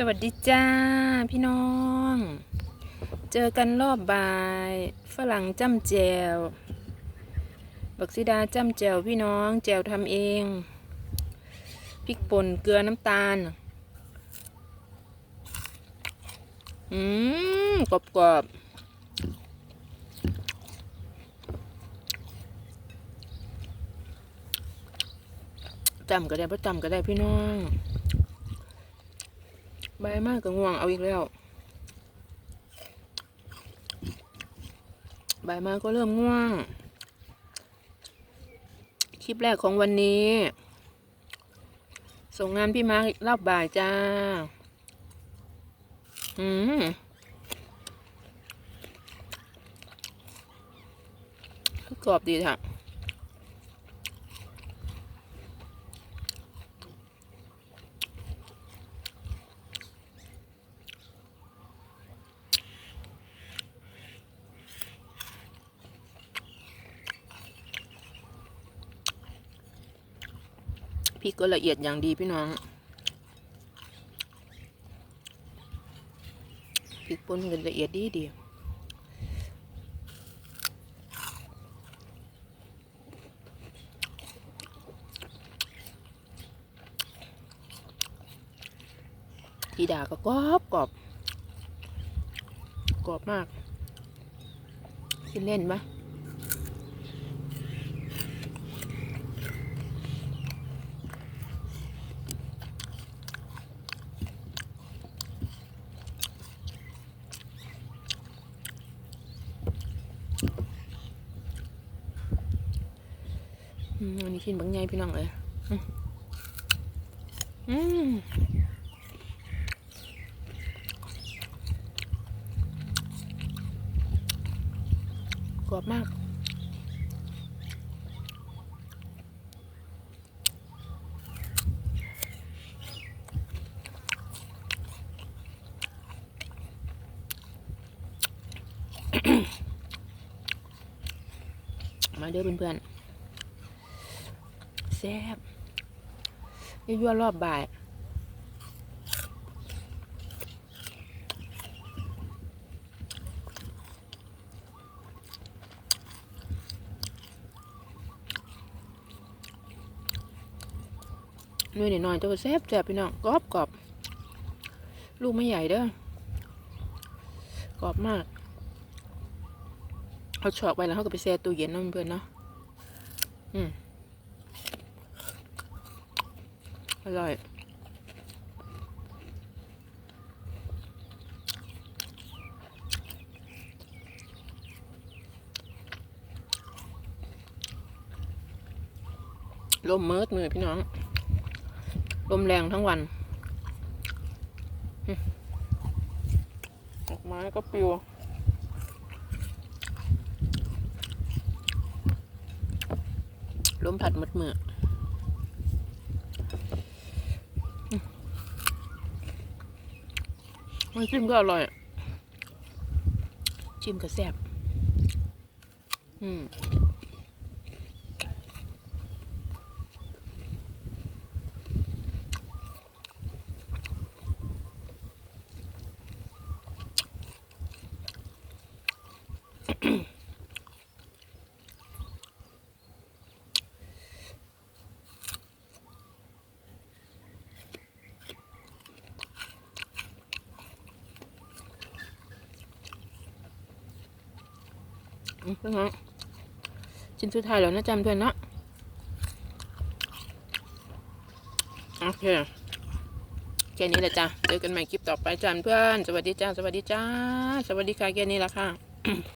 สวัสดีจ้าพี่น้อง เจอกันรอบบ่าย ฝรั่งจ้ำแจว บักซิดาจ้ำแจวพี่น้องแจวทำเอง พริกป่นเกลือน้ำตาล อืมกรอบกรอบๆจำก็ได้ประจำก็ได้พี่น้อง บายมากก็ง่วงเอาอีกแล้วบายมาก็เริ่มง่วง คลิปแรกของวันนี้ ส่งงานพี่มาร์ครอบบ่ายจ้า อืมกรอบดีค่ะ พ ริกก็ละเอียดอย่างดีพี่น้องพริกป่นกันละเอียดดีดีทีดาก็กรอบกรอบกรอบมากกินเล่นปะ อันนี้ชิ้นบางใหญ่พี่น้องเอ้ยอืมกรอบมากมาเด้อเพื่อนๆ แซ่บยั่วรอบบ่ายหน่ยหน่อยๆแตัวแซ่บแซ่บพี่น้องกรอบกรอบลูกไม่ใหญ่เด้อกรอบมากเอาชอกไปแล้วเขาก็ไปแช่ตู้เย็นเนาะเพื่อนเนาะอืม อร่อยลมเมิดมือพี่น้อง ลมแรงทั้งวันอืมดอกไม้ก็ปิวลมผัดหมดมือ มันจิ้มก็อร่อยจิ้มก็แซ่บอืมอืม พื่อนน้องชิ้นสุดท้ายแล้วนะจำเพื่อนเนาะโอเคแค่นี้แหละจ้ะเจอกันใหม่คลิปต่อไปจ้าเพื่อน สวัสดีจ้า สวัสดีจ้า สวัสดีค่ะแค่นี้ละค่ะ